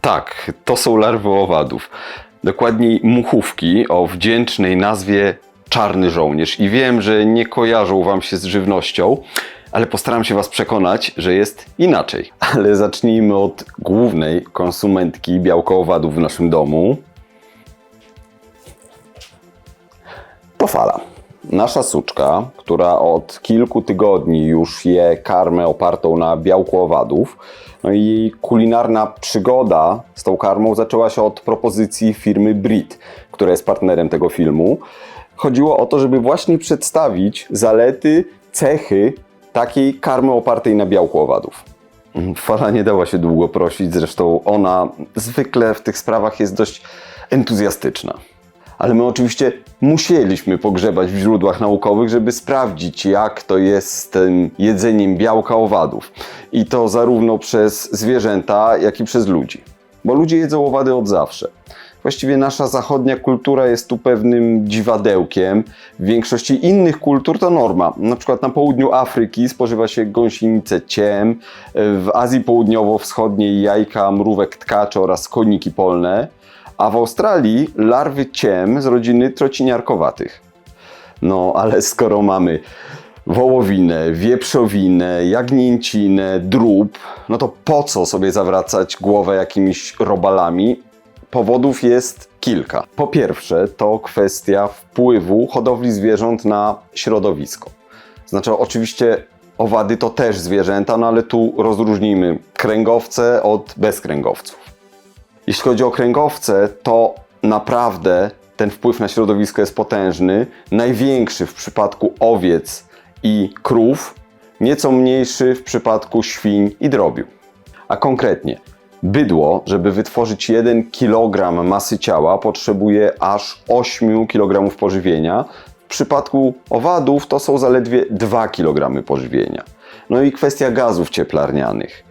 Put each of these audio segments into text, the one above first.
Tak, to są larwy owadów. Dokładniej muchówki o wdzięcznej nazwie czarny żołnierz. I wiem, że nie kojarzą Wam się z żywnością, ale postaram się Was przekonać, że jest inaczej. Ale zacznijmy od głównej konsumentki białka owadów w naszym domu. To fala. Nasza suczka, która od kilku tygodni już je karmę opartą na białku owadów. No i kulinarna przygoda z tą karmą zaczęła się od propozycji firmy Brit, która jest partnerem tego filmu. Chodziło o to, żeby właśnie przedstawić zalety, cechy takiej karmy opartej na białku owadów. Fala nie dała się długo prosić, zresztą ona zwykle w tych sprawach jest dość entuzjastyczna. Ale my oczywiście musieliśmy pogrzebać w źródłach naukowych, żeby sprawdzić, jak to jest z tym jedzeniem białka owadów. I to zarówno przez zwierzęta, jak i przez ludzi. Bo ludzie jedzą owady od zawsze. Właściwie nasza zachodnia kultura jest tu pewnym dziwadełkiem. W większości innych kultur to norma. Na przykład na południu Afryki spożywa się gąsienicę ciem, w Azji Południowo-Wschodniej jajka, mrówek tkacze oraz koniki polne, a w Australii larwy ciem z rodziny trociniarkowatych. No, ale skoro mamy wołowinę, wieprzowinę, jagnięcinę, drób, no to po co sobie zawracać głowę jakimiś robalami? Powodów jest kilka. Po pierwsze, to kwestia wpływu hodowli zwierząt na środowisko. Znaczy, oczywiście owady to też zwierzęta, no ale tu rozróżnijmy kręgowce od bezkręgowców. Jeśli chodzi o kręgowce, to naprawdę ten wpływ na środowisko jest potężny. Największy w przypadku owiec i krów, nieco mniejszy w przypadku świń i drobiu. A konkretnie, bydło, żeby wytworzyć 1 kg masy ciała, potrzebuje aż 8 kg pożywienia. W przypadku owadów to są zaledwie 2 kg pożywienia. No i kwestia gazów cieplarnianych.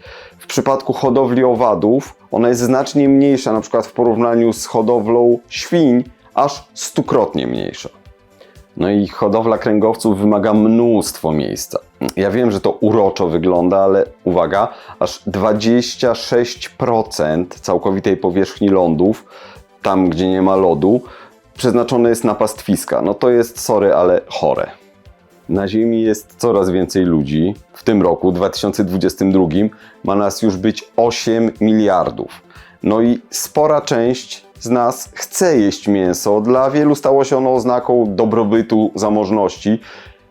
Przypadku hodowli owadów ona jest znacznie mniejsza, na przykład w porównaniu z hodowlą świń, aż stukrotnie mniejsza. No i hodowla kręgowców wymaga mnóstwo miejsca. Ja wiem, że to uroczo wygląda, ale uwaga, aż 26% całkowitej powierzchni lądów, tam gdzie nie ma lodu, przeznaczone jest na pastwiska. No to jest, sorry, ale chore. Na Ziemi jest coraz więcej ludzi. W tym roku, 2022, ma nas już być 8 miliardów. No i spora część z nas chce jeść mięso. Dla wielu stało się ono oznaką dobrobytu, zamożności.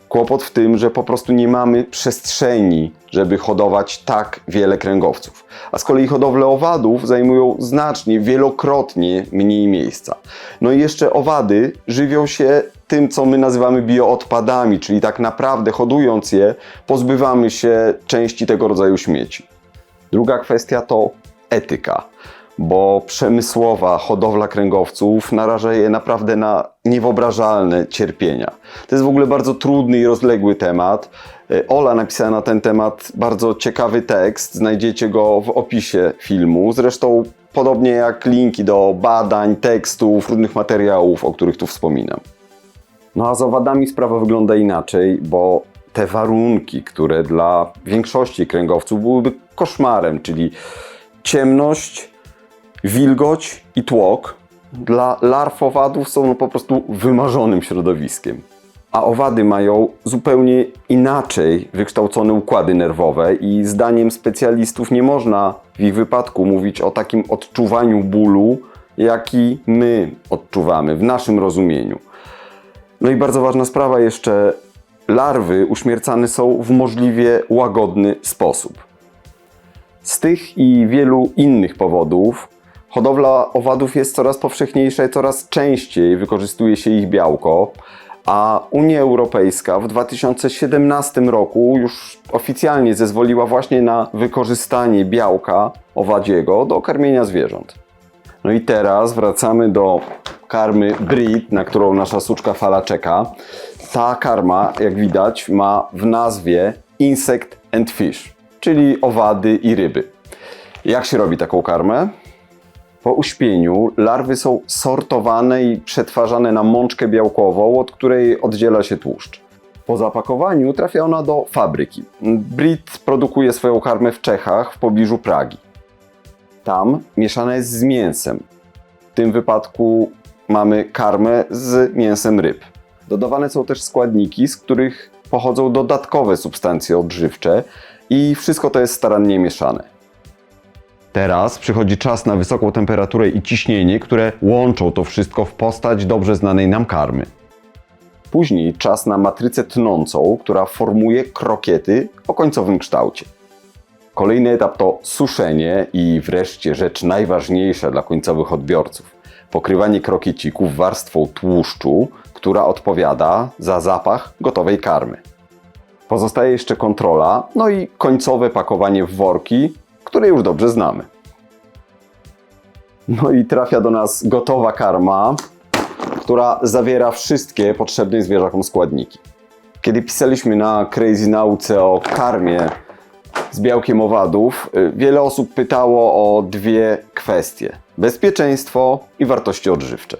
Kłopot w tym, że po prostu nie mamy przestrzeni, żeby hodować tak wiele kręgowców. A z kolei hodowle owadów zajmują znacznie, wielokrotnie mniej miejsca. No i jeszcze owady żywią się tym, co my nazywamy bioodpadami, czyli tak naprawdę hodując je, pozbywamy się części tego rodzaju śmieci. Druga kwestia to etyka bo przemysłowa hodowla kręgowców naraża je naprawdę na niewyobrażalne cierpienia. To jest w ogóle bardzo trudny i rozległy temat. Ola napisała na ten temat bardzo ciekawy tekst, znajdziecie go w opisie filmu. Zresztą podobnie jak linki do badań, tekstów, różnych materiałów, o których tu wspominam. No a z owadami sprawa wygląda inaczej, bo te warunki, które dla większości kręgowców byłyby koszmarem, czyli ciemność, wilgoć i tłok dla larw owadów są no po prostu wymarzonym środowiskiem. A owady mają zupełnie inaczej wykształcone układy nerwowe i zdaniem specjalistów nie można w ich wypadku mówić o takim odczuwaniu bólu, jaki my odczuwamy w naszym rozumieniu. No i bardzo ważna sprawa jeszcze, larwy uśmiercane są w możliwie łagodny sposób. Z tych i wielu innych powodów hodowla owadów jest coraz powszechniejsza i coraz częściej wykorzystuje się ich białko, a Unia Europejska w 2017 roku już oficjalnie zezwoliła właśnie na wykorzystanie białka owadziego do karmienia zwierząt. No i teraz wracamy do karmy Brit, na którą nasza suczka fala czeka. Ta karma, jak widać, ma w nazwie Insect and Fish, czyli owady i ryby. Jak się robi taką karmę? Po uśpieniu larwy są sortowane i przetwarzane na mączkę białkową, od której oddziela się tłuszcz. Po zapakowaniu trafia ona do fabryki. Brit produkuje swoją karmę w Czechach, w pobliżu Pragi. Tam mieszane jest z mięsem. W tym wypadku mamy karmę z mięsem ryb. Dodawane są też składniki, z których pochodzą dodatkowe substancje odżywcze i wszystko to jest starannie mieszane. Teraz przychodzi czas na wysoką temperaturę i ciśnienie, które łączą to wszystko w postać dobrze znanej nam karmy. Później czas na matrycę tnącą, która formuje krokiety o końcowym kształcie. Kolejny etap to suszenie i wreszcie rzecz najważniejsza dla końcowych odbiorców pokrywanie krokiecików warstwą tłuszczu, która odpowiada za zapach gotowej karmy. Pozostaje jeszcze kontrola, no i końcowe pakowanie w worki, które już dobrze znamy. No i trafia do nas gotowa karma, która zawiera wszystkie potrzebne zwierzakom składniki. Kiedy pisaliśmy na Crazy Nauce o karmie z białkiem owadów, y, wiele osób pytało o dwie kwestie: bezpieczeństwo i wartości odżywcze.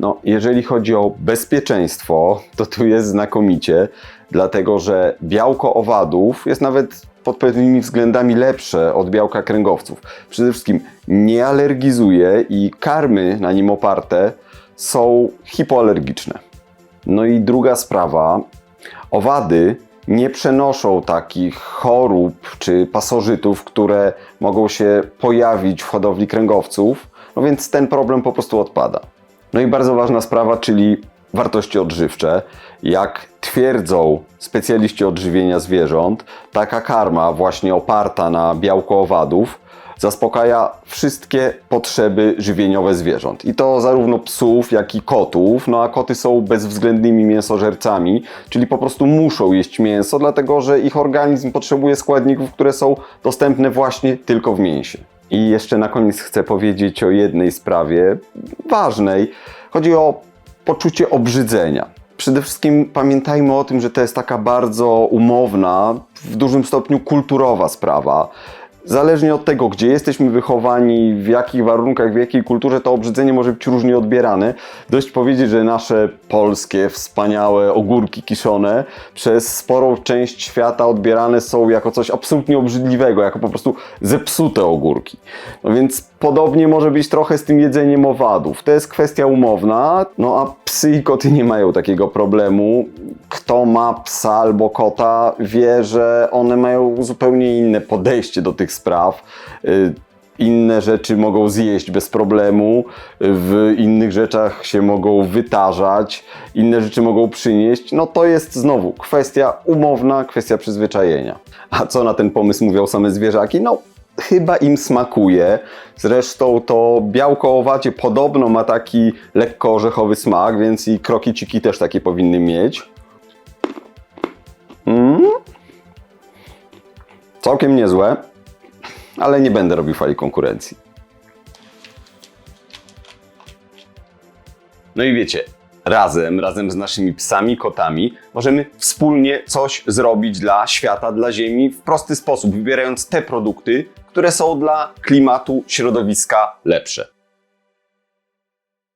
No, jeżeli chodzi o bezpieczeństwo, to tu jest znakomicie, dlatego że białko owadów jest nawet pod pewnymi względami lepsze od białka kręgowców. Przede wszystkim nie alergizuje i karmy na nim oparte są hipoalergiczne. No i druga sprawa, owady nie przenoszą takich chorób czy pasożytów, które mogą się pojawić w hodowli kręgowców, no więc ten problem po prostu odpada. No i bardzo ważna sprawa, czyli wartości odżywcze. Jak twierdzą specjaliści odżywienia zwierząt, taka karma właśnie oparta na białko owadów zaspokaja wszystkie potrzeby żywieniowe zwierząt. I to zarówno psów, jak i kotów. No a koty są bezwzględnymi mięsożercami, czyli po prostu muszą jeść mięso, dlatego że ich organizm potrzebuje składników, które są dostępne właśnie tylko w mięsie. I jeszcze na koniec chcę powiedzieć o jednej sprawie ważnej. Chodzi o poczucie obrzydzenia. Przede wszystkim pamiętajmy o tym, że to jest taka bardzo umowna, w dużym stopniu kulturowa sprawa. Zależnie od tego, gdzie jesteśmy wychowani, w jakich warunkach, w jakiej kulturze, to obrzydzenie może być różnie odbierane. Dość powiedzieć, że nasze polskie, wspaniałe ogórki kiszone przez sporą część świata odbierane są jako coś absolutnie obrzydliwego, jako po prostu zepsute ogórki. No więc podobnie może być trochę z tym jedzeniem owadów. To jest kwestia umowna, no a psy i koty nie mają takiego problemu. Kto ma psa albo kota, wie, że one mają zupełnie inne podejście do tych spraw. Y, Inne rzeczy mogą zjeść bez problemu, w innych rzeczach się mogą wytarzać, inne rzeczy mogą przynieść. No to jest znowu kwestia umowna, kwestia przyzwyczajenia. A co na ten pomysł mówią same zwierzaki? No, chyba im smakuje. Zresztą to białko owacie podobno ma taki lekko orzechowy smak, więc i krokiciki też takie powinny mieć. Mm. Całkiem niezłe, ale nie będę robił fali konkurencji. No i wiecie, razem, razem z naszymi psami, kotami, możemy wspólnie coś zrobić dla świata, dla Ziemi w prosty sposób, wybierając te produkty, które są dla klimatu, środowiska lepsze.